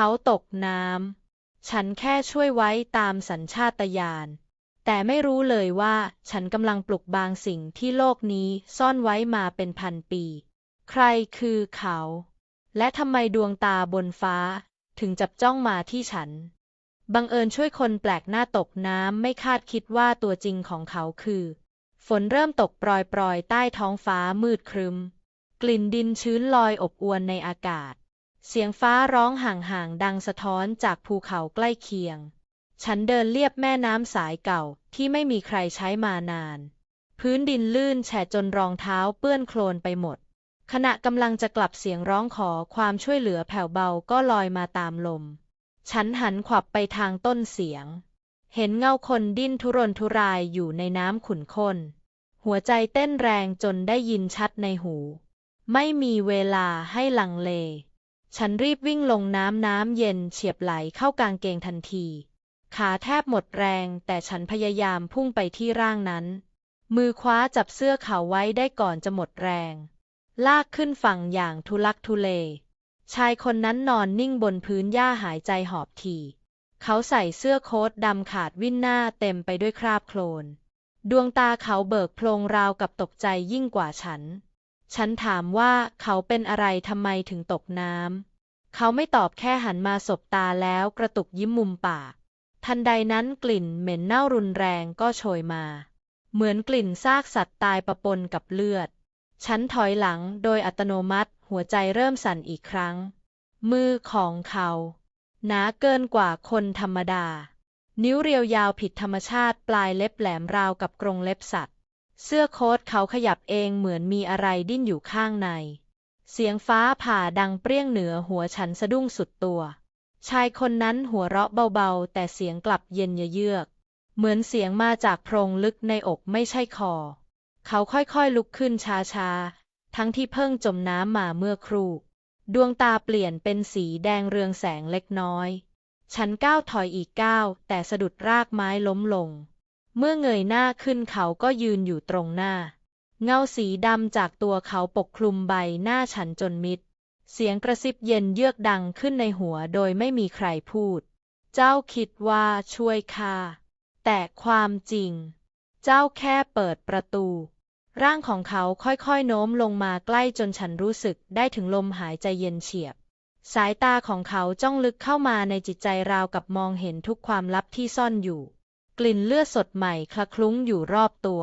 เขาตกน้ำ ฉันแค่ช่วยไว้ตามสัญชาตญาณ แต่ไม่รู้เลยว่าฉันกำลังปลุกบางสิ่งที่โลกนี้ซ่อนไว้มาเป็นพันปี ใครคือเขา และทำไมดวงตาบนฟ้า ถึงจับจ้องมาที่ฉัน บังเอิญช่วยคนแปลกหน้าตกน้ำไม่คาดคิดว่าตัวจริงของเขาคือ ฝนเริ่มตกปรอยๆ ใต้ท้องฟ้ามืดครึ้ม กลิ่นดินชื้นลอยอบอวนในอากาศ เสียงฟ้าร้องห่างๆดังสะท้อนจากภูเขาใกล้เคียง ฉันเดินเลียบแม่น้ำสายเก่าที่ไม่มีใครใช้มานาน พื้นดินลื่นแฉะจนรองเท้าเปื้อนโคลนไปหมด ขณะกำลังจะกลับเสียงร้องขอความช่วยเหลือแผ่วเบาก็ลอยมาตามลม ฉันหันขวับไปทางต้นเสียง เห็นเงาคนดิ้นทุรนทุรายอยู่ในน้ำขุ่นข้น หัวใจเต้นแรงจนได้ยินชัดในหู ไม่มีเวลาให้ลังเล ฉันรีบวิ่งลงน้ำน้ำเย็นเฉียบไหลเข้ากางเกงทันที ขาแทบหมดแรง แต่ฉันพยายามพุ่งไปที่ร่างนั้น มือคว้าจับเสื้อเขาไว้ได้ก่อนจะหมดแรง ลากขึ้นฝั่งอย่างทุลักทุเล ชายคนนั้นนอนนิ่งบนพื้นหญ้าหายใจหอบถี่เขาใส่เสื้อโค้ทดำขาดวิ่นหน้าเต็มไปด้วยคราบโคลน ดวงตาเขาเบิกโพลงราวกับตกใจยิ่งกว่าฉัน ฉันถามว่าเขาเป็นอะไรทำไมถึงตกน้ำ เขาไม่ตอบแค่หันมาสบตาแล้วกระตุกยิ้มมุมปาก ทันใดนั้นกลิ่นเหม็นเน่ารุนแรงก็โชยมา เหมือนกลิ่นซากสัตว์ตายปะปนกับเลือด ฉันถอยหลังโดยอัตโนมัติหัวใจเริ่มสั่นอีกครั้ง มือของเขาหนาเกินกว่าคนธรรมดา นิ้วเรียวยาวผิดธรรมชาติปลายเล็บแหลมราวกับกรงเล็บสัตว์ เสื้อโค้ทเขาขยับเองเหมือนมีอะไรดิ้นอยู่ข้างใน เสียงฟ้าผ่าดังเปรี้ยงเหนือหัวฉันสะดุ้งสุดตัว ชายคนนั้นหัวเราะเบาๆ แต่เสียงกลับเย็นเยือก เหมือนเสียงมาจากโพรงลึกในอกไม่ใช่คอ เขาค่อยๆลุกขึ้นช้าๆ ทั้งที่เพิ่งจมน้ำมาเมื่อครู่ ดวงตาเปลี่ยนเป็นสีแดงเรืองแสงเล็กน้อย ฉันก้าวถอยอีกก้าว แต่สะดุดรากไม้ล้มลง เมื่อเงยหน้าขึ้นเขาก็ยืนอยู่ตรงหน้า เงาสีดำจากตัวเขาปกคลุมใบหน้าฉันจนมิด เสียงกระซิบเย็นเยือกดังขึ้นในหัวโดยไม่มีใครพูด เจ้าคิดว่าช่วยข้าแต่ความจริง เจ้าแค่เปิดประตู ร่างของเขาค่อยๆโน้มลงมาใกล้จนฉันรู้สึกได้ถึงลมหายใจเย็นเฉียบ สายตาของเขาจ้องลึกเข้ามาในจิตใจราวกับมองเห็นทุกความลับที่ซ่อนอยู่ กลิ่นเลือดสดใหม่คละคลุ้งอยู่รอบตัว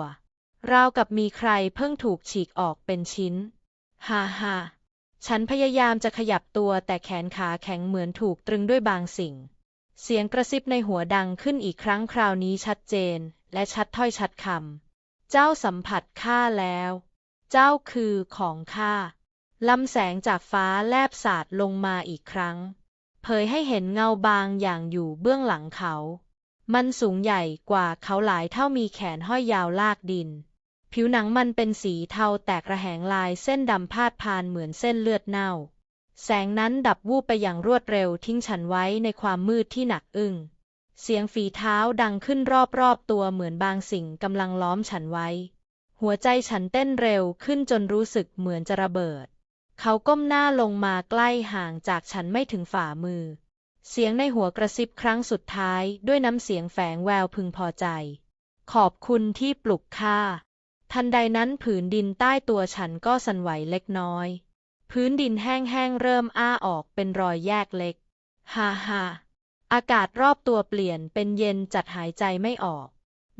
ราวกับมีใครเพิ่งถูกฉีกออกเป็นชิ้น ฮ่าฮ่าฉันพยายามจะขยับตัวแต่แขนขาแข็งเหมือนถูกตรึงด้วยบางสิ่ง เสียงกระซิบในหัวดังขึ้นอีกครั้งคราวนี้ชัดเจน และชัดถ้อยชัดคำ เจ้าสัมผัสข้าแล้ว เจ้าคือของข้าลำแสงจากฟ้าแลบสาดลงมาอีกครั้ง เผยให้เห็นเงาบางอย่างอยู่เบื้องหลังเขา มันสูงใหญ่กว่าเขาหลายเท่ามีแขนห้อยยาวลากดิน ผิวหนังมันเป็นสีเทาแตกระแหงลายเส้นดำพาดพานเหมือนเส้นเลือดเน่า แสงนั้นดับวูบไปอย่างรวดเร็วทิ้งฉันไว้ในความมืดที่หนักอึ้ง เสียงฝีเท้าดังขึ้นรอบๆตัวเหมือนบางสิ่งกำลังล้อมฉันไว้ หัวใจฉันเต้นเร็วขึ้นจนรู้สึกเหมือนจะระเบิด เขาก้มหน้าลงมาใกล้ห่างจากฉันไม่ถึงฝ่ามือ เสียงในหัวกระซิบครั้งสุดท้ายด้วยน้ำเสียงแฝงแววพึงพอใจ ขอบคุณที่ปลุกข้า ทันใดนั้นผืนดินใต้ตัวฉันก็สั่นไหวเล็กน้อย พื้นดินแห้งๆเริ่มอ้าออกเป็นรอยแยกเล็ก ฮ่าฮ่าอากาศรอบตัวเปลี่ยนเป็นเย็นจัดหายใจไม่ออก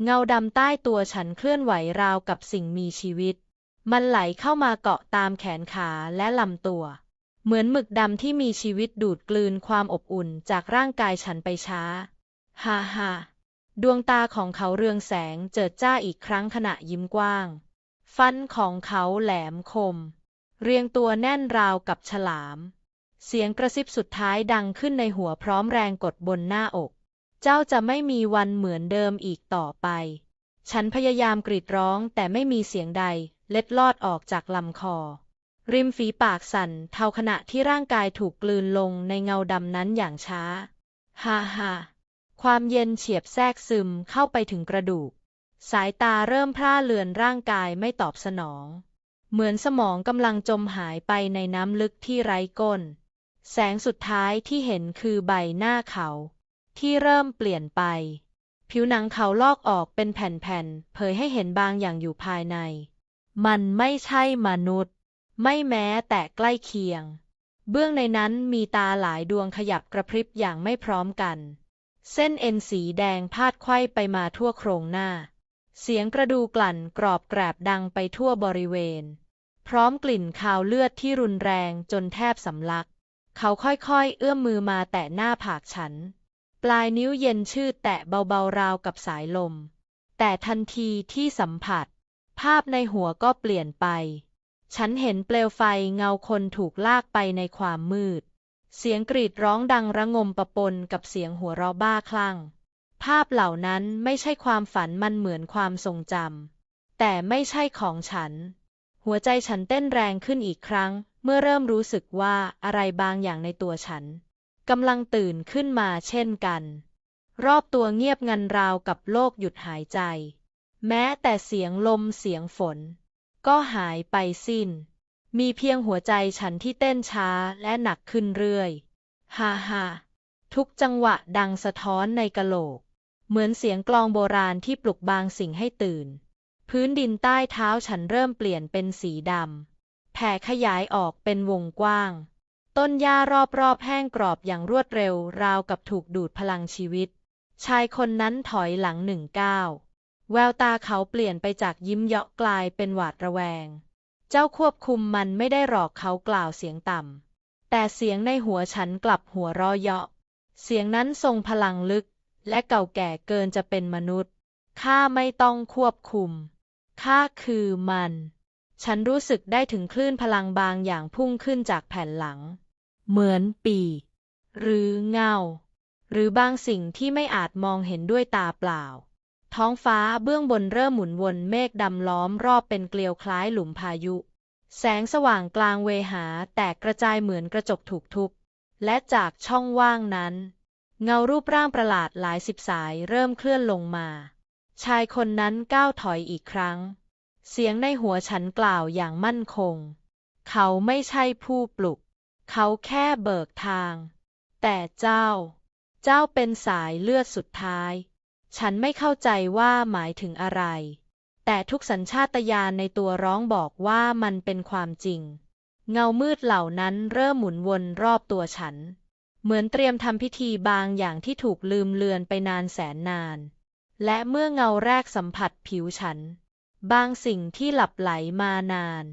เงาดำใต้ตัวฉันเคลื่อนไหวราวกับสิ่งมีชีวิต มันไหลเข้ามาเกาะตามแขนขาและลำตัว เหมือนหมึกดำที่มีชีวิตดูดกลืนความอบอุ่นจากร่างกายฉันไปช้า ฮ่าฮ่า ดวงตาของเขาเรืองแสงเจิดจ้าอีกครั้งขณะยิ้มกว้าง ฟันของเขาแหลมคม เรียงตัวแน่นราวกับฉลาม เสียงกระซิบสุดท้ายดังขึ้นในหัวพร้อมแรงกดบนหน้าอก เจ้าจะไม่มีวันเหมือนเดิมอีกต่อไป ฉันพยายามกรีดร้องแต่ไม่มีเสียงใด เล็ดลอดออกจากลำคอ ริมฝีปากสั่นเทาขณะที่ร่างกายถูกกลืนลงในเงาดำนั้นอย่างช้า ฮ่าฮ่า ความเย็นเฉียบแทรกซึมเข้าไปถึงกระดูก สายตาเริ่มพร่าเลือนร่างกายไม่ตอบสนอง เหมือนสมองกำลังจมหายไปในน้ำลึกที่ไร้ก้น แสงสุดท้ายที่เห็นคือใบหน้าเขา ที่เริ่มเปลี่ยนไป ผิวหนังเขาลอกออกเป็นแผ่นๆ เผยให้เห็นบางอย่างอยู่ภายใน มันไม่ใช่มนุษย์ ไม่แม้แต่ใกล้เคียง เบื้องในนั้นมีตาหลายดวงขยับกระพริบอย่างไม่พร้อมกัน เส้นเอ็นสีแดงพาดไขว้ไปมาทั่วโครงหน้า เสียงกระดูกลั่นกรอบแกรบดังไปทั่วบริเวณ พร้อมกลิ่นคาวเลือดที่รุนแรงจนแทบสำลัก เขาค่อยๆ เอื้อมมือมาแตะหน้าผากฉัน ปลายนิ้วเย็นชืดแตะเบาๆราวกับสายลม แต่ทันทีที่สัมผัส ภาพในหัวก็เปลี่ยนไป ฉันเห็นเปลวไฟเงาคนถูกลากไปในความมืด เสียงกรีดร้องดังระงมประปนกับเสียงหัวเราะบ้าคลั่ง ภาพเหล่านั้นไม่ใช่ความฝันมันเหมือนความทรงจำ แต่ไม่ใช่ของฉัน หัวใจฉันเต้นแรงขึ้นอีกครั้ง เมื่อเริ่มรู้สึกว่าอะไรบางอย่างในตัวฉันกำลังตื่นขึ้นมาเช่นกัน รอบตัวเงียบงันราวกับโลกหยุดหายใจ แม้แต่เสียงลมเสียงฝน ก็หายไปสิ้น มีเพียงหัวใจฉันที่เต้นช้าและหนักขึ้นเรื่อย ฮ่าฮ่าทุกจังหวะดังสะท้อนในกะโหลก เหมือนเสียงกลองโบราณที่ปลุกบางสิ่งให้ตื่น พื้นดินใต้เท้าฉันเริ่มเปลี่ยนเป็นสีดำ แผ่ขยายออกเป็นวงกว้าง ต้นหญ้ารอบๆแห้งกรอบอย่างรวดเร็วราวกับถูกดูดพลังชีวิต ชายคนนั้นถอยหลังหนึ่งก้าว แววตาเขาเปลี่ยนไปจากยิ้มเยาะกลายเป็นหวาดระแวง เจ้าควบคุมมันไม่ได้หรอกเขากล่าวเสียงต่ำ แต่เสียงในหัวฉันกลับหัวเรอเยาะ เสียงนั้นทรงพลังลึก และเก่าแก่เกินจะเป็นมนุษย์ ข้าไม่ต้องควบคุม ข้าคือมัน ฉันรู้สึกได้ถึงคลื่นพลังบางอย่างพุ่งขึ้นจากแผ่นหลัง เหมือนปี หรือเงา หรือบางสิ่งที่ไม่อาจมองเห็นด้วยตาเปล่า ท้องฟ้าเบื้องบนเริ่มหมุนวนเมฆดำล้อมรอบเป็นเกลียวคล้ายหลุมพายุ แสงสว่างกลางเวหาแตกกระจายเหมือนกระจกถูกทุบ และจากช่องว่างนั้น เงารูปร่างประหลาดหลายสิบสายเริ่มเคลื่อนลงมา ชายคนนั้นก้าวถอยอีกครั้ง เสียงในหัวฉันกล่าวอย่างมั่นคง เขาไม่ใช่ผู้ปลุก เขาแค่เบิกทาง แต่เจ้า เจ้าเป็นสายเลือดสุดท้าย ฉันไม่เข้าใจว่าหมายถึงอะไร แต่ทุกสัญชาตญาณในตัวร้องบอกว่ามันเป็นความจริง เงามืดเหล่านั้นเริ่มหมุนวนรอบตัวฉัน เหมือนเตรียมทำพิธีบางอย่างที่ถูกลืมเลือนไปนานแสนนาน และเมื่อเงาแรกสัมผัสผิวฉัน บางสิ่งที่หลับไหลมานาน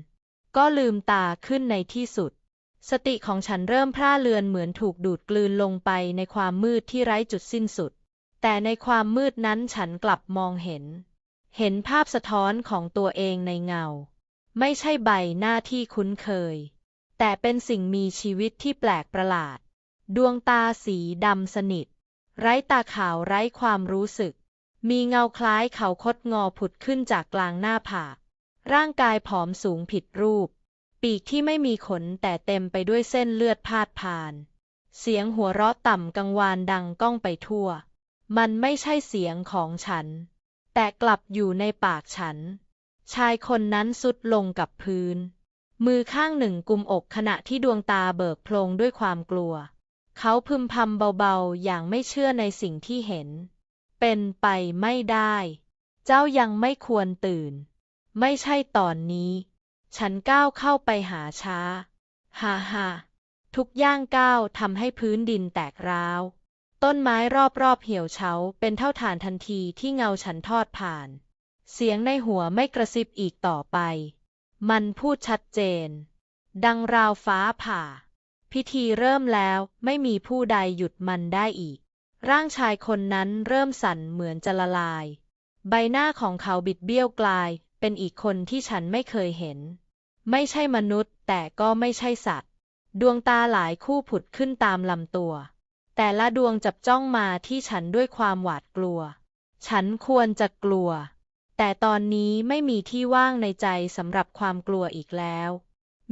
ก็ลืมตาขึ้นในที่สุด สติของฉันเริ่มพร่าเลือนเหมือนถูกดูดกลืนลงไปในความมืดที่ไร้จุดสิ้นสุด แต่ในความมืดนั้นฉันกลับมองเห็น เห็นภาพสะท้อนของตัวเองในเงา ไม่ใช่ใบหน้าที่คุ้นเคย แต่เป็นสิ่งมีชีวิตที่แปลกประหลาด ดวงตาสีดำสนิท ไร้ตาขาวไร้ความรู้สึก มีเงาคล้ายเขาคดงอผุดขึ้นจากกลางหน้าผากร่างกายผอมสูงผิดรูป ปีกที่ไม่มีขนแต่เต็มไปด้วยเส้นเลือดพาดผ่าน เสียงหัวเราะต่ำกังวานดังก้องไปทั่ว มันไม่ใช่เสียงของฉัน แต่กลับอยู่ในปากฉัน ชายคนนั้นสุดลงกับพื้น มือข้างหนึ่งกุมอกขณะที่ดวงตาเบิกโพลงด้วยความกลัว เขาพึมพำเบาๆ อย่างไม่เชื่อในสิ่งที่เห็น เป็นไปไม่ได้ เจ้ายังไม่ควรตื่น ไม่ใช่ตอนนี้ ฉันก้าวเข้าไปหาช้า ฮ่าฮ่าทุกย่างก้าวทำให้พื้นดินแตกร้าว ต้นไม้รอบๆเหี่ยวเฉาเป็นเท่าฐานทันทีที่เงาฉันทอดผ่าน เสียงในหัวไม่กระซิบอีกต่อไป มันพูดชัดเจน ดังราวฟ้าผ่า พิธีเริ่มแล้วไม่มีผู้ใดหยุดมันได้อีก ร่างชายคนนั้นเริ่มสั่นเหมือนจะละลาย ใบหน้าของเขาบิดเบี้ยวกลาย เป็นอีกคนที่ฉันไม่เคยเห็น ไม่ใช่มนุษย์แต่ก็ไม่ใช่สัตว์ ดวงตาหลายคู่ผุดขึ้นตามลำตัว แต่ละดวงจับจ้องมาที่ฉันด้วยความหวาดกลัว ฉันควรจะกลัว แต่ตอนนี้ไม่มีที่ว่างในใจสำหรับความกลัวอีกแล้ว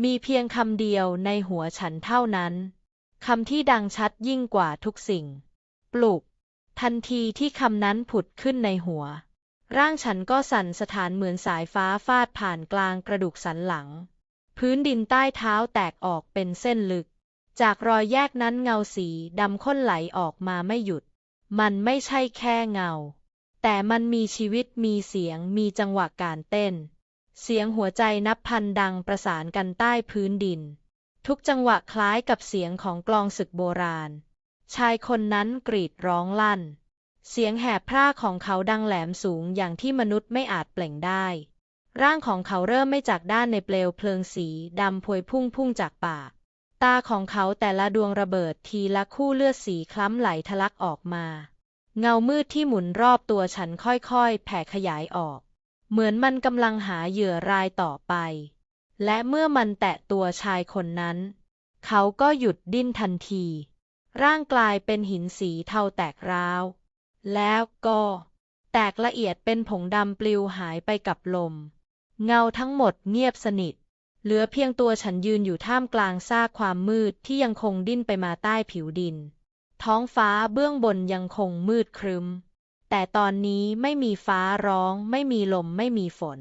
มีเพียงคำเดียวในหัวฉันเท่านั้น คำที่ดังชัดยิ่งกว่าทุกสิ่ง ปลุก ทันทีที่คำนั้นผุดขึ้นในหัว ร่างฉันก็สั่นสถานเหมือนสายฟ้าฟาดผ่านกลางกระดูกสันหลัง พื้นดินใต้เท้าแตกออกเป็นเส้นลึก จากรอยแยกนั้นเงาสีดำข้นไหลออกมาไม่หยุด มันไม่ใช่แค่เงา แต่มันมีชีวิตมีเสียงมีจังหวะการเต้น เสียงหัวใจนับพันดังประสานกันใต้พื้นดิน ทุกจังหวะคล้ายกับเสียงของกลองศึกโบราณ ชายคนนั้นกรีดร้องลั่น เสียงแหบพร่าของเขาดังแหลมสูงอย่างที่มนุษย์ไม่อาจเปล่งได้ ร่างของเขาเริ่มไม่จากด้านในเปลวเพลิงสีดำพวยพุ่งพุ่งจากปาก ตาของเขาแต่ละดวงระเบิดทีละคู่เลือดสีคล้ำไหลทะลักออกมา เงามืดที่หมุนรอบตัวฉันค่อยๆ แผ่ขยายออก เหมือนมันกำลังหาเหยื่อรายต่อไป และเมื่อมันแตะตัวชายคนนั้น เขาก็หยุดดิ้นทันที ร่างกลายเป็นหินสีเทาแตกร้าว แล้วก็ แตกละเอียดเป็นผงดำปลิวหายไปกับลม เงาทั้งหมดเงียบสนิท เหลือเพียงตัวฉันยืนอยู่ท่ามกลางซากความมืดที่ยังคงดิ้นไปมาใต้ผิวดิน ท้องฟ้าเบื้องบนยังคงมืดครึ้ม แต่ตอนนี้ไม่มีฟ้าร้อง ไม่มีลมไม่มีฝน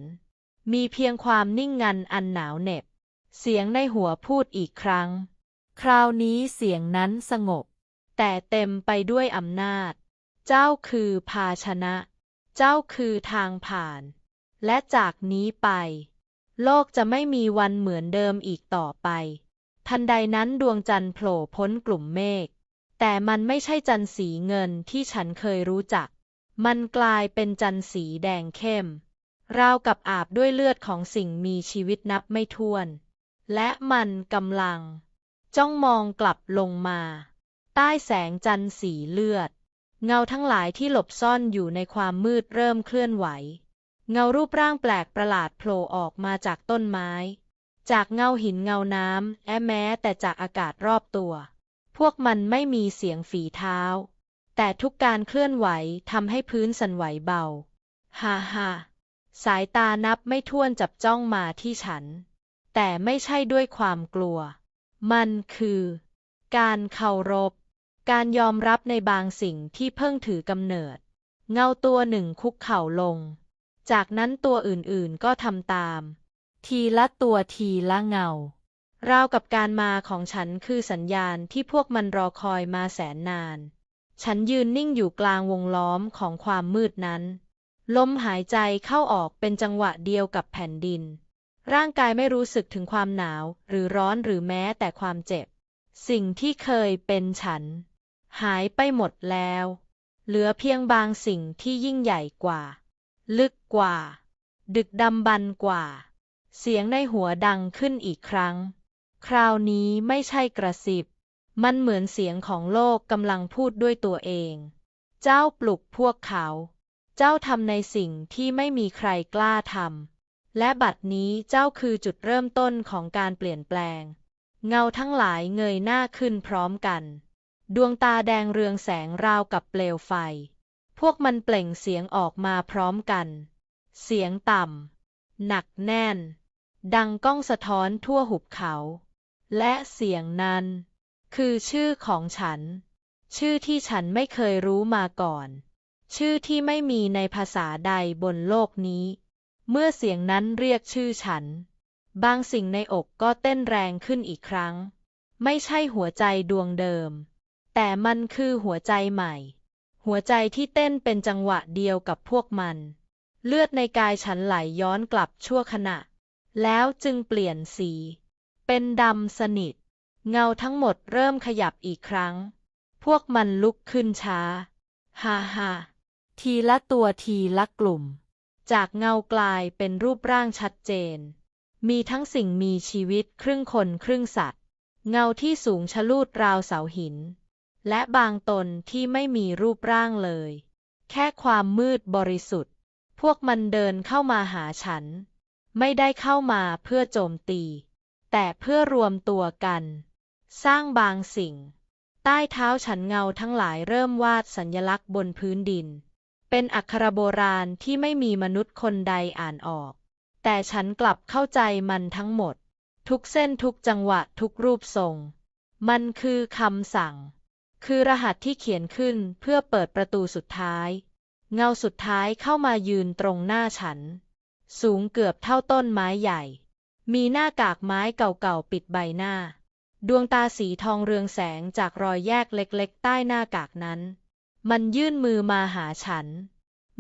มีเพียงความนิ่งงันอันหนาวเหน็บ เสียงในหัวพูดอีกครั้ง คราวนี้เสียงนั้นสงบ แต่เต็มไปด้วยอำนาจ เจ้าคือภาชนะ เจ้าคือทางผ่าน และจากนี้ไป โลกจะไม่มีวันเหมือนเดิมอีกต่อไป ทันใดนั้นดวงจันทร์โผล่พ้นกลุ่มเมฆ แต่มันไม่ใช่จันทร์สีเงินที่ฉันเคยรู้จัก มันกลายเป็นจันทร์สีแดงเข้ม ราวกับอาบด้วยเลือดของสิ่งมีชีวิตนับไม่ถ้วน และมันกำลัง จ้องมองกลับลงมา ใต้แสงจันทร์สีเลือด เงาทั้งหลายที่หลบซ่อนอยู่ในความมืดเริ่มเคลื่อนไหว เงารูปร่างแปลกประหลาดโผล่ออกมาจากต้นไม้ จากเงาหินเงาน้ำและแม้แต่จากอากาศรอบตัว พวกมันไม่มีเสียงฝีเท้า แต่ทุกการเคลื่อนไหวทำให้พื้นสั่นไหวเบา ฮ่าฮ่าสายตานับไม่ถ้วนจับจ้องมาที่ฉัน แต่ไม่ใช่ด้วยความกลัว มันคือ การเคารพ การยอมรับในบางสิ่งที่เพิ่งถือกำเนิด เงาตัวหนึ่งคุกเข่าลง จากนั้นตัวอื่นๆก็ทำตาม ทีละตัวทีละเงา ราวกับการมาของฉันคือสัญญาณที่พวกมันรอคอยมาแสนนาน ฉันยืนนิ่งอยู่กลางวงล้อมของความมืดนั้น ลมหายใจเข้าออกเป็นจังหวะเดียวกับแผ่นดิน ร่างกายไม่รู้สึกถึงความหนาวหรือร้อนหรือแม้แต่ความเจ็บ สิ่งที่เคยเป็นฉัน หายไปหมดแล้ว เหลือเพียงบางสิ่งที่ยิ่งใหญ่กว่า ลึกกว่า ดึกดำบรรพ์กว่า เสียงในหัวดังขึ้นอีกครั้ง คราวนี้ไม่ใช่กระซิบ มันเหมือนเสียงของโลกกำลังพูดด้วยตัวเอง เจ้าปลุกพวกเขา เจ้าทำในสิ่งที่ไม่มีใครกล้าทำ และบัดนี้เจ้าคือจุดเริ่มต้นของการเปลี่ยนแปลง เงาทั้งหลายเงยหน้าขึ้นพร้อมกัน ดวงตาแดงเรืองแสงราวกับเปลวไฟ พวกมันเปล่งเสียงออกมาพร้อมกัน เสียงต่ำ หนักแน่น ดังก้องสะท้อนทั่วหุบเขา และเสียงนั้น คือชื่อของฉัน ชื่อที่ฉันไม่เคยรู้มาก่อน ชื่อที่ไม่มีในภาษาใดบนโลกนี้ เมื่อเสียงนั้นเรียกชื่อฉัน บางสิ่งในอกก็เต้นแรงขึ้นอีกครั้ง ไม่ใช่หัวใจดวงเดิม แต่มันคือหัวใจใหม่ หัวใจที่เต้นเป็นจังหวะเดียวกับพวกมัน เลือดในกายฉันไหลย้อนกลับชั่วขณะ แล้วจึงเปลี่ยนสี เป็นดำสนิท เงาทั้งหมดเริ่มขยับอีกครั้ง พวกมันลุกขึ้นช้า ฮ่าฮ่าทีละตัวทีละกลุ่ม จากเงากลายเป็นรูปร่างชัดเจน มีทั้งสิ่งมีชีวิตครึ่งคนครึ่งสัตว์ เงาที่สูงชะลูดราวเสาหิน และบางตนที่ไม่มีรูปร่างเลย แค่ความมืดบริสุทธิ์ พวกมันเดินเข้ามาหาฉัน ไม่ได้เข้ามาเพื่อโจมตี แต่เพื่อรวมตัวกัน สร้างบางสิ่ง ใต้เท้าฉันเงาทั้งหลายเริ่มวาดสัญลักษณ์บนพื้นดิน เป็นอักขระโบราณที่ไม่มีมนุษย์คนใดอ่านออก แต่ฉันกลับเข้าใจมันทั้งหมด ทุกเส้นทุกจังหวะทุกรูปทรง มันคือคำสั่ง คือรหัสที่เขียนขึ้นเพื่อเปิดประตูสุดท้าย เงาสุดท้ายเข้ามายืนตรงหน้าฉัน สูงเกือบเท่าต้นไม้ใหญ่ มีหน้ากากไม้เก่าๆปิดใบหน้า ดวงตาสีทองเรืองแสงจากรอยแยกเล็กๆ ใต้หน้ากากนั้น มันยื่นมือมาหาฉัน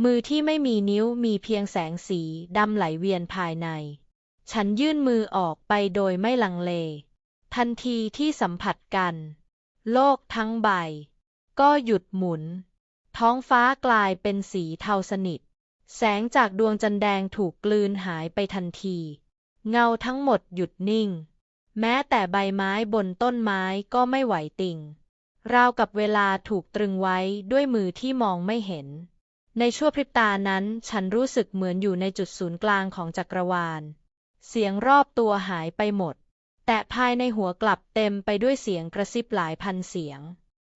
มือที่ไม่มีนิ้วมีเพียงแสงสีดำไหลเวียนภายใน ฉันยื่นมือออกไปโดยไม่ลังเล ทันทีที่สัมผัสกัน โลกทั้งใบ ก็หยุดหมุน ท้องฟ้ากลายเป็นสีเทาสนิท แสงจากดวงจันทร์แดงถูกกลืนหายไปทันที เงาทั้งหมดหยุดนิ่ง แม้แต่ใบไม้บนต้นไม้ก็ไม่ไหวติ่ง ราวกับเวลาถูกตรึงไว้ด้วยมือที่มองไม่เห็น ในชั่วพริบตานั้นฉันรู้สึกเหมือนอยู่ในจุดศูนย์กลางของจักรวาล เสียงรอบตัวหายไปหมด แต่ภายในหัวกลับเต็มไปด้วยเสียงกระซิบหลายพันเสียง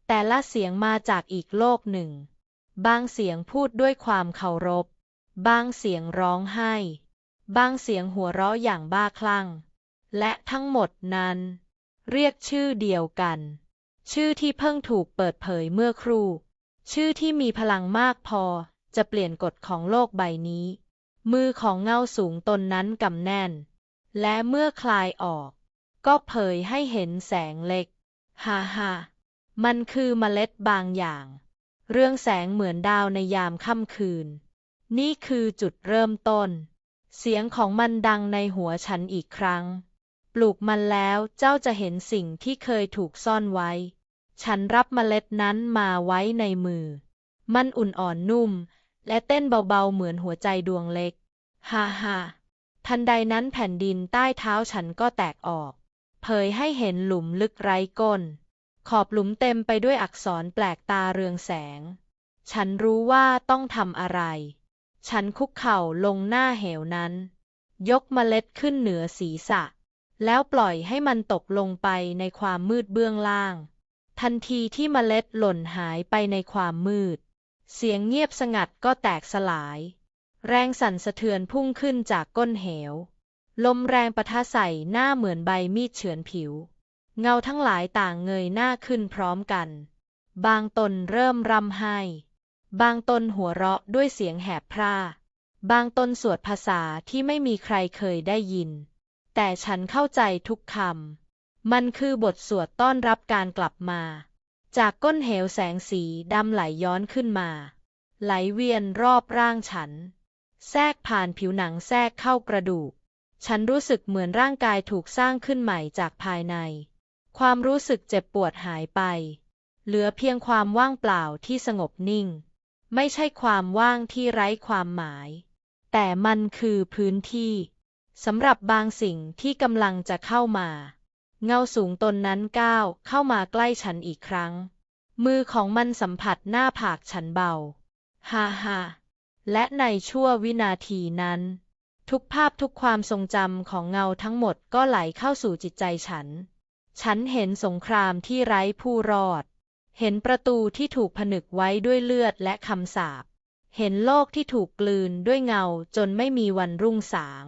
แต่ละเสียงมาจากอีกโลกหนึ่ง บางเสียงพูดด้วยความเคารพ บางเสียงร้องไห้ บางเสียงหัวเราะอย่างบ้าคลั่ง และทั้งหมดนั้น เรียกชื่อเดียวกัน ชื่อที่เพิ่งถูกเปิดเผยเมื่อครู่ ชื่อที่มีพลังมากพอจะเปลี่ยนกฎของโลกใบนี้ มือของเงาสูงตนนั้นกำแน่น และเมื่อคลายออก ก็เผยให้เห็นแสงเล็ก ฮ่าฮ่ามันคือเมล็ดบางอย่าง เรื่องแสงเหมือนดาวในยามค่ำคืน นี่คือจุดเริ่มต้น เสียงของมันดังในหัวฉันอีกครั้ง ปลูกมันแล้วเจ้าจะเห็นสิ่งที่เคยถูกซ่อนไว้ ฉันรับเมล็ดนั้นมาไว้ในมือ มันอุ่นอ่อนนุ่ม และเต้นเบาๆเหมือนหัวใจดวงเล็ก ฮ่าฮ่าทันใดนั้นแผ่นดินใต้เท้าฉันก็แตกออก เผยให้เห็นหลุมลึกไร้ก้น ขอบหลุมเต็มไปด้วยอักษรแปลกตาเรืองแสง ฉันรู้ว่าต้องทำอะไร ฉันคุกเข่าลงหน้าเหวนั้น ยกเมล็ดขึ้นเหนือศีรษะ แล้วปล่อยให้มันตกลงไปในความมืดเบื้องล่าง ทันทีที่เมล็ดหล่นหายไปในความมืด เสียงเงียบสงัดก็แตกสลาย แรงสั่นสะเทือนพุ่งขึ้นจากก้นเหว ลมแรงปะทะใส่หน้าเหมือนใบมีดเฉือนผิว เงาทั้งหลายต่างเงยหน้าขึ้นพร้อมกัน บางตนเริ่มรำไห้ บางตนหัวเราะด้วยเสียงแหบพร่า บางตนสวดภาษาที่ไม่มีใครเคยได้ยิน แต่ฉันเข้าใจทุกคำ มันคือบทสวดต้อนรับการกลับมา จากก้นเหวแสงสีดำไหลย้อนขึ้นมา ไหลเวียนรอบร่างฉัน แทรกผ่านผิวหนังแทรกเข้ากระดูก ฉันรู้สึกเหมือนร่างกายถูกสร้างขึ้นใหม่จากภายใน ความรู้สึกเจ็บปวดหายไป เหลือเพียงความว่างเปล่าที่สงบนิ่ง ไม่ใช่ความว่างที่ไร้ความหมาย แต่มันคือพื้นที่สำหรับบางสิ่งที่กำลังจะเข้ามา เงาสูงตนนั้นก้าวเข้ามาใกล้ฉันอีกครั้ง มือของมันสัมผัสหน้าผากฉันเบา ฮ่าฮ่าและในชั่ววินาทีนั้น ทุกภาพทุกความทรงจำของเงาทั้งหมดก็ไหลเข้าสู่จิตใจฉัน ฉันเห็นสงครามที่ไร้ผู้รอด เห็นประตูที่ถูกผนึกไว้ด้วยเลือดและคำสาป เห็นโลกที่ถูกกลืนด้วยเงาจนไม่มีวันรุ่งสาง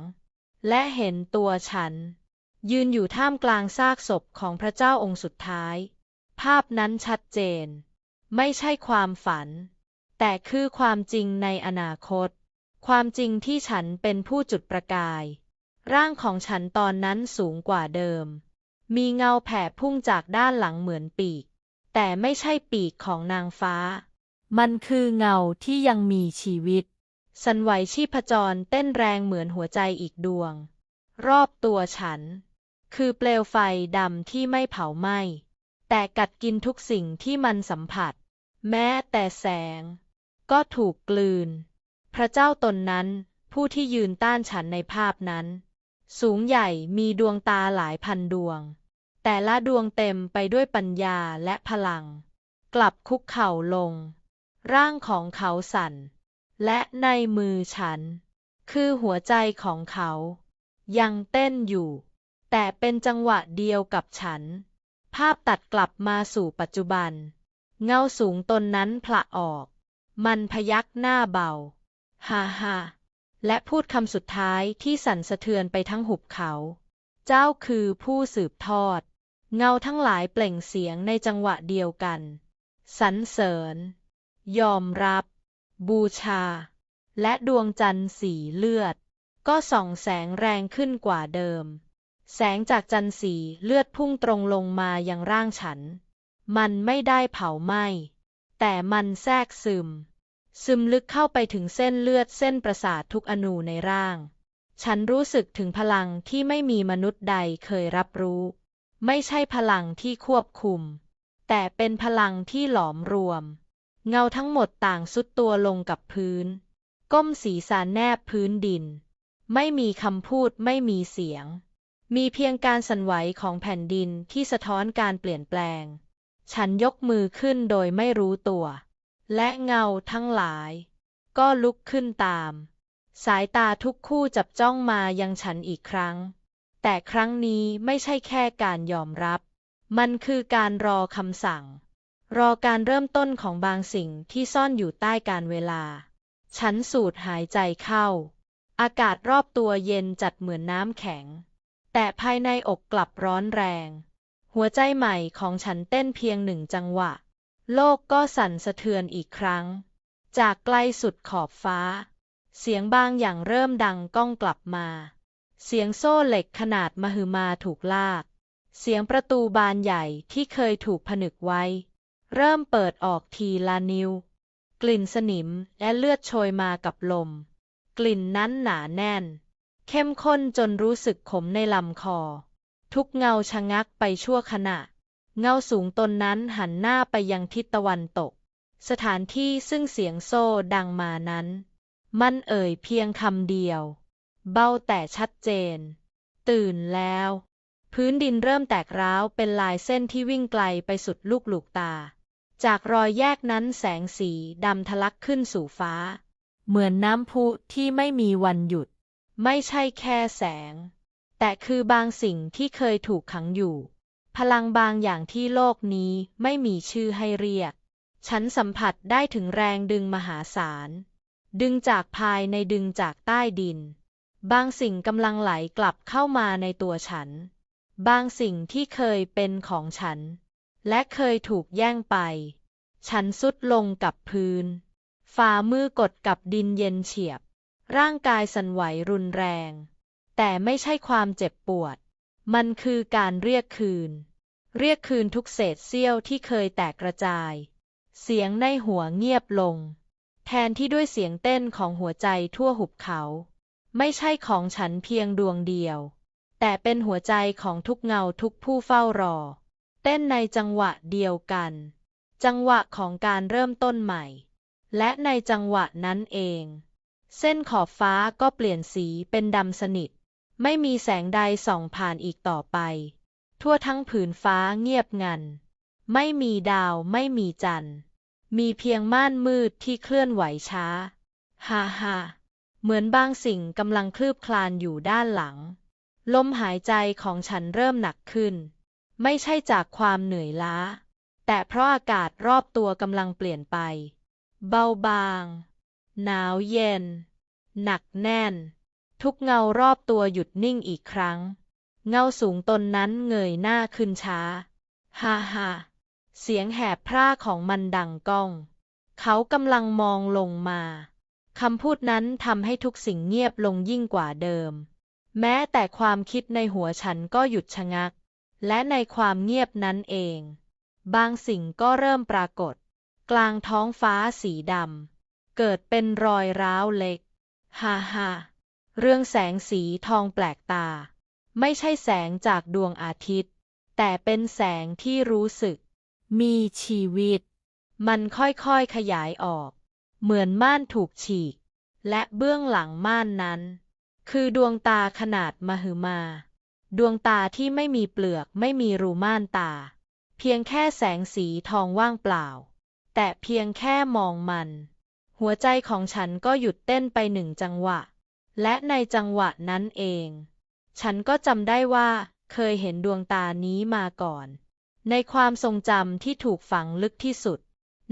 และเห็นตัวฉัน ยืนอยู่ท่ามกลางซากศพของพระเจ้าองค์สุดท้าย ภาพนั้นชัดเจน ไม่ใช่ความฝัน แต่คือความจริงในอนาคต ความจริงที่ฉันเป็นผู้จุดประกาย ร่างของฉันตอนนั้นสูงกว่าเดิม มีเงาแผ่พุ่งจากด้านหลังเหมือนปีก แต่ไม่ใช่ปีกของนางฟ้า มันคือเงาที่ยังมีชีวิต สันไหวชีพจรเต้นแรงเหมือนหัวใจอีกดวง รอบตัวฉัน คือเปลวไฟดำที่ไม่เผาไหม้แต่กัดกินทุกสิ่งที่มันสัมผัส แม้แต่แสง ก็ถูกกลืน พระเจ้าตนนั้น ผู้ที่ยืนต้านฉันในภาพนั้น สูงใหญ่มีดวงตาหลายพันดวง แต่ละดวงเต็มไปด้วยปัญญาและพลัง กลับคุกเข่าลง ร่างของเขาสั่น และในมือฉัน คือหัวใจของเขา ยังเต้นอยู่ แต่เป็นจังหวะเดียวกับฉัน ภาพตัดกลับมาสู่ปัจจุบัน เงาสูงตนนั้นผละออก มันพยักหน้าเบา ฮ่าฮ่าและพูดคำสุดท้ายที่สั่นสะเทือนไปทั้งหุบเขา เจ้าคือผู้สืบทอด เงาทั้งหลายเปล่งเสียงในจังหวะเดียวกัน สรรเสริญ ยอมรับ บูชา และดวงจันทร์สีเลือด ก็ส่องแสงแรงขึ้นกว่าเดิม แสงจากจันทร์สีเลือดพุ่งตรงลงมายังร่างฉัน มันไม่ได้เผาไหม้แต่มันแทรกซึม ซึมลึกเข้าไปถึงเส้นเลือดเส้นประสาททุกอนูในร่าง ฉันรู้สึกถึงพลังที่ไม่มีมนุษย์ใดเคยรับรู้ ไม่ใช่พลังที่ควบคุม แต่เป็นพลังที่หลอมรวม เงาทั้งหมดต่างสุดตัวลงกับพื้น ก้มศีรษะแนบพื้นดิน ไม่มีคำพูดไม่มีเสียง มีเพียงการสั่นไหวของแผ่นดินที่สะท้อนการเปลี่ยนแปลง ฉันยกมือขึ้นโดยไม่รู้ตัว และเงาทั้งหลาย ก็ลุกขึ้นตาม สายตาทุกคู่จับจ้องมายังฉันอีกครั้ง แต่ครั้งนี้ไม่ใช่แค่การยอมรับ มันคือการรอคำสั่ง รอการเริ่มต้นของบางสิ่งที่ซ่อนอยู่ใต้การเวลา ฉันสูดหายใจเข้า อากาศรอบตัวเย็นจัดเหมือนน้ำแข็ง แต่ภายในอกกลับร้อนแรง หัวใจใหม่ของฉันเต้นเพียงหนึ่งจังหวะ โลกก็สั่นสะเทือนอีกครั้ง จากไกลสุดขอบฟ้า เสียงบางอย่างเริ่มดังก้องกลับมา เสียงโซ่เหล็กขนาดมหึมาถูกลาก เสียงประตูบานใหญ่ที่เคยถูกผนึกไว้ เริ่มเปิดออกทีละนิ้ว กลิ่นสนิมและเลือดโชยมากับลม กลิ่นนั้นหนาแน่น เข้มข้นจนรู้สึกขมในลำคอ ทุกเงาชะงักไปชั่วขณะ เงาสูงตนนั้นหันหน้าไปยังทิศตะวันตก สถานที่ซึ่งเสียงโซ่ดังมานั้น มันเอ่ยเพียงคำเดียว เบาแต่ชัดเจน ตื่นแล้ว พื้นดินเริ่มแตกร้าวเป็นลายเส้นที่วิ่งไกลไปสุดลูกหลูกตา จากรอยแยกนั้นแสงสีดำทะลักขึ้นสู่ฟ้า เหมือนน้ำพุที่ไม่มีวันหยุด ไม่ใช่แค่แสง แต่คือบางสิ่งที่เคยถูกขังอยู่ พลังบางอย่างที่โลกนี้ไม่มีชื่อให้เรียก ฉันสัมผัสได้ถึงแรงดึงมหาศาล ดึงจากภายในดึงจากใต้ดิน บางสิ่งกำลังไหลกลับเข้ามาในตัวฉัน บางสิ่งที่เคยเป็นของฉัน และเคยถูกแย่งไป ฉันสุดลงกับพื้น ฝ่ามือกดกับดินเย็นเฉียบ ร่างกายสั่นไหวรุนแรง แต่ไม่ใช่ความเจ็บปวด มันคือการเรียกคืน เรียกคืนทุกเศษเสี้ยวที่เคยแตกกระจาย เสียงในหัวเงียบลง แทนที่ด้วยเสียงเต้นของหัวใจทั่วหุบเขา ไม่ใช่ของฉันเพียงดวงเดียว แต่เป็นหัวใจของทุกเงาทุกผู้เฝ้ารอ เต้นในจังหวะเดียวกัน จังหวะของการเริ่มต้นใหม่ และในจังหวะนั้นเอง เส้นขอบฟ้าก็เปลี่ยนสีเป็นดำสนิท ไม่มีแสงใดส่องผ่านอีกต่อไป ทั่วทั้งผืนฟ้าเงียบงัน ไม่มีดาวไม่มีจันทร์ มีเพียงม่านมืดที่เคลื่อนไหวช้า ฮ่าฮ่าเหมือนบางสิ่งกำลังคลืบคลานอยู่ด้านหลัง ลมหายใจของฉันเริ่มหนักขึ้น ไม่ใช่จากความเหนื่อยล้า แต่เพราะอากาศรอบตัวกำลังเปลี่ยนไป เบาบาง หนาวเย็น หนักแน่น ทุกเงารอบตัวหยุดนิ่งอีกครั้ง เงาสูงตนนั้นเงยหน้าขึ้นช้า ฮ่าฮ่าเสียงแหบพร่าของมันดังก้อง เขากำลังมองลงมา คำพูดนั้นทำให้ทุกสิ่งเงียบลงยิ่งกว่าเดิม แม้แต่ความคิดในหัวฉันก็หยุดชะงัก และในความเงียบนั้นเอง บางสิ่งก็เริ่มปรากฏ กลางท้องฟ้าสีดำ เกิดเป็นรอยร้าวเล็ก ฮ่าฮ่า เรื่องแสงสีทองแปลกตา ไม่ใช่แสงจากดวงอาทิตย์ แต่เป็นแสงที่รู้สึก มีชีวิต มันค่อยๆขยายออก เหมือนม่านถูกฉีก และเบื้องหลังม่านนั้น คือดวงตาขนาดมหึมา ดวงตาที่ไม่มีเปลือกไม่มีรูม่านตา เพียงแค่แสงสีทองว่างเปล่า แต่เพียงแค่มองมัน หัวใจของฉันก็หยุดเต้นไปหนึ่งจังหวะ และในจังหวะนั้นเอง ฉันก็จำได้ว่าเคยเห็นดวงตานี้มาก่อน ในความทรงจำที่ถูกฝังลึกที่สุด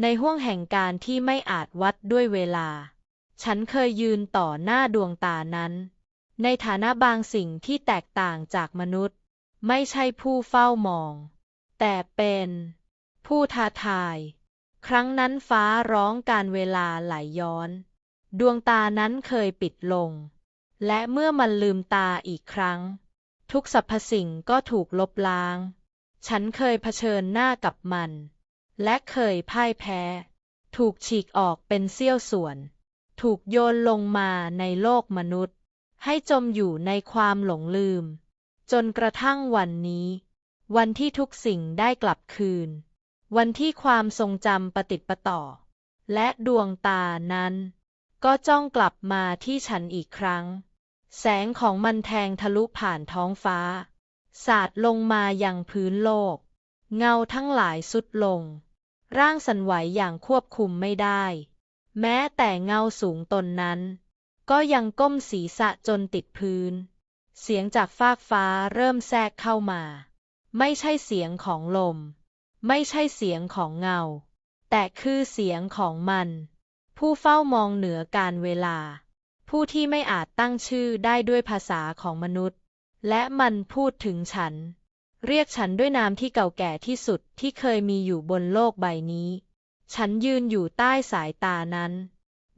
ในห้วงแห่งการที่ไม่อาจวัดด้วยเวลา ฉันเคยยืนต่อหน้าดวงตานั้น ในฐานะบางสิ่งที่แตกต่างจากมนุษย์ ไม่ใช่ผู้เฝ้ามอง แต่เป็น ผู้ท้าทาย ครั้งนั้นฟ้าร้องการเวลาไหลย้อน ดวงตานั้นเคยปิดลง และเมื่อมันลืมตาอีกครั้ง ทุกสรรพสิ่งก็ถูกลบล้าง ฉันเคยเผชิญหน้ากับมัน และเคยพ่ายแพ้ ถูกฉีกออกเป็นเสี้ยวส่วน ถูกโยนลงมาในโลกมนุษย์ ให้จมอยู่ในความหลงลืม จนกระทั่งวันนี้ วันที่ทุกสิ่งได้กลับคืน วันที่ความทรงจำปฏิดประต่อ และดวงตานั้น ก็จ้องกลับมาที่ฉันอีกครั้ง แสงของมันแทงทะลุผ่านท้องฟ้า สาดลงมาอยังพื้นโลก เงาทั้งหลายสุดลง ร่างสั่นไหวอย่างควบคุมไม่ได้ แม้แต่เงาสูงตนนั้น ก็ยังก้มศีรษะจนติดพื้น เสียงจากฟากฟ้าเริ่มแทรกเข้ามา ไม่ใช่เสียงของลม ไม่ใช่เสียงของเงา แต่คือเสียงของมัน ผู้เฝ้ามองเหนือการเวลา ผู้ที่ไม่อาจตั้งชื่อได้ด้วยภาษาของมนุษย์ และมันพูดถึงฉัน เรียกฉันด้วยนามที่เก่าแก่ที่สุดที่เคยมีอยู่บนโลกใบนี้ ฉันยืนอยู่ใต้สายตานั้น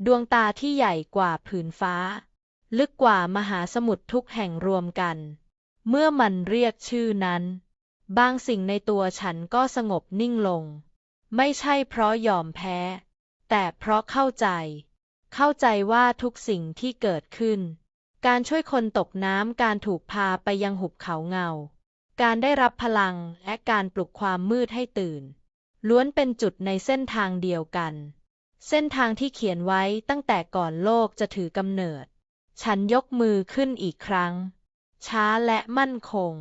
ดวงตาที่ใหญ่กว่าผืนฟ้า ลึกกว่ามหาสมุทรทุกแห่งรวมกัน เมื่อมันเรียกชื่อนั้น บางสิ่งในตัวฉันก็สงบนิ่งลง ไม่ใช่เพราะยอมแพ้ แต่เพราะเข้าใจ เข้าใจว่าทุกสิ่งที่เกิดขึ้น การช่วยคนตกน้ำการถูกพาไปยังหุบเขาเงา การได้รับพลังและการปลุกความมืดให้ตื่น ล้วนเป็นจุดในเส้นทางเดียวกัน เส้นทางที่เขียนไว้ตั้งแต่ก่อนโลกจะถือกำเนิด ฉันยกมือขึ้นอีกครั้ง ช้าและมั่นคง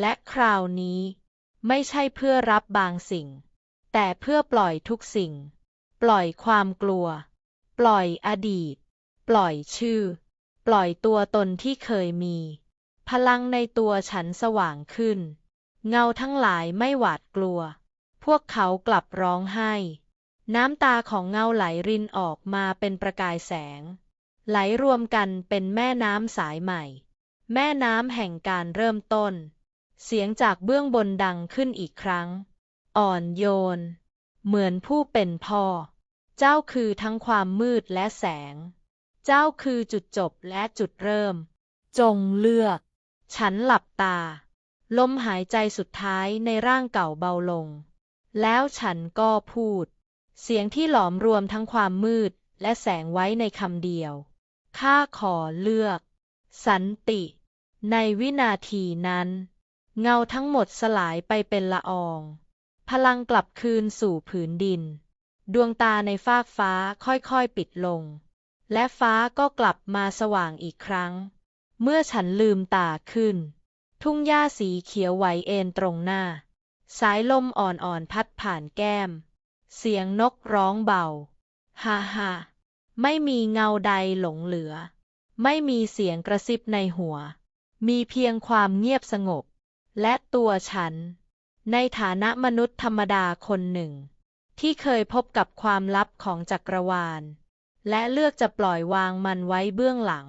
และคราวนี้ ไม่ใช่เพื่อรับบางสิ่ง แต่เพื่อปล่อยทุกสิ่ง ปล่อยความกลัว ปล่อยอดีต ปล่อยชื่อ ปล่อยตัวตนที่เคยมี พลังในตัวฉันสว่างขึ้น เงาทั้งหลายไม่หวาดกลัว พวกเขากลับร้องไห้ น้ำตาของเงาไหลรินออกมาเป็นประกายแสง ไหลรวมกันเป็นแม่น้ำสายใหม่ แม่น้ำแห่งการเริ่มต้น เสียงจากเบื้องบนดังขึ้นอีกครั้ง อ่อนโยน เหมือนผู้เป็นพ่อ เจ้าคือทั้งความมืดและแสง เจ้าคือจุดจบและจุดเริ่ม จงเลือก ฉันหลับตา ลมหายใจสุดท้ายในร่างเก่าเบาลง แล้วฉันก็พูด เสียงที่หลอมรวมทั้งความมืดและแสงไว้ในคำเดียว ข้าขอเลือก สันติ ในวินาทีนั้น เงาทั้งหมดสลายไปเป็นละออง พลังกลับคืนสู่ผืนดิน ดวงตาในฟากฟ้าค่อยๆปิดลง และฟ้าก็กลับมาสว่างอีกครั้ง เมื่อฉันลืมตาขึ้น ทุ่งหญ้าสีเขียวไหวเอ็นตรงหน้า สายลมอ่อนๆพัดผ่านแก้ม เสียงนกร้องเบา ฮ่าฮ่าไม่มีเงาใดหลงเหลือ ไม่มีเสียงกระซิบในหัว มีเพียงความเงียบสงบ และตัวฉัน ในฐานะมนุษย์ธรรมดาคนหนึ่ง ที่เคยพบกับความลับของจักรวาล และเลือกจะปล่อยวางมันไว้เบื้องหลัง